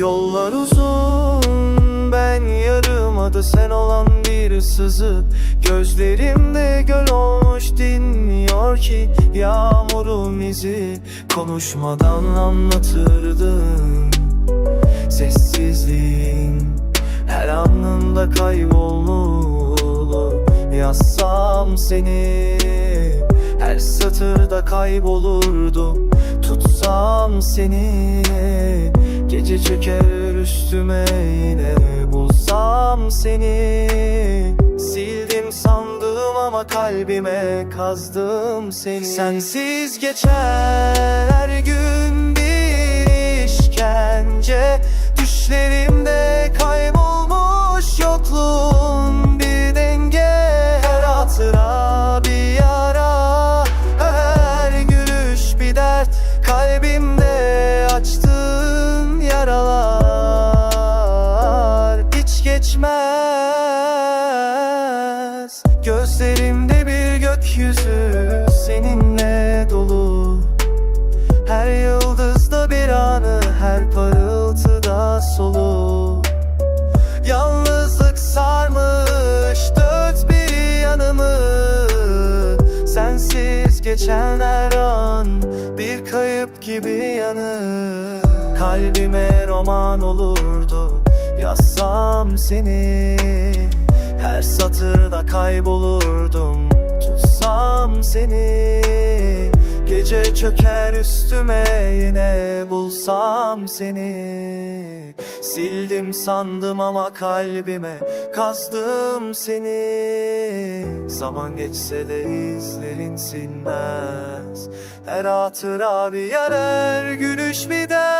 Yollar uzun ben yarımada sen olan bir sızı Gözlerimde göl olmuş dinliyor ki yağmurun izi Konuşmadan anlatırdın sessizliğin Her anında kaybolur. Yazsam seni her satırda kaybolurdu. Tutsam seni Gece çöker üstüme yine Bulsam seni. Sildim sandım ama kalbime kazdım seni. Sensiz geçer her gün geçmez. Gözlerimde bir gökyüzü Seninle dolu. Her yıldızda bir anı, her parıltıda solu. Yalnızlık sarmış dört bir yanımı. Sensiz geçen her an bir kayıp gibi yanı. Kalbime roman olurdu yazsam seni Her satırda kaybolurdum. Tutsam seni Gece çöker üstüme yine bulsam seni. Sildim sandım ama kalbime kazdım seni. Zaman geçse de izlerin silmez Her hatıra bir yer her gülüş bir dert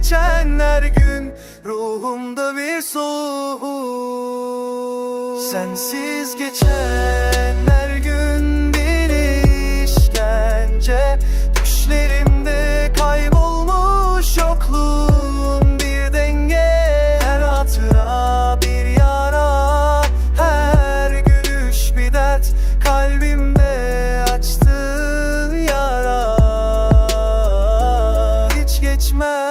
Sensiz geçen her gün ruhumda bir soğuk. Sensiz geçen her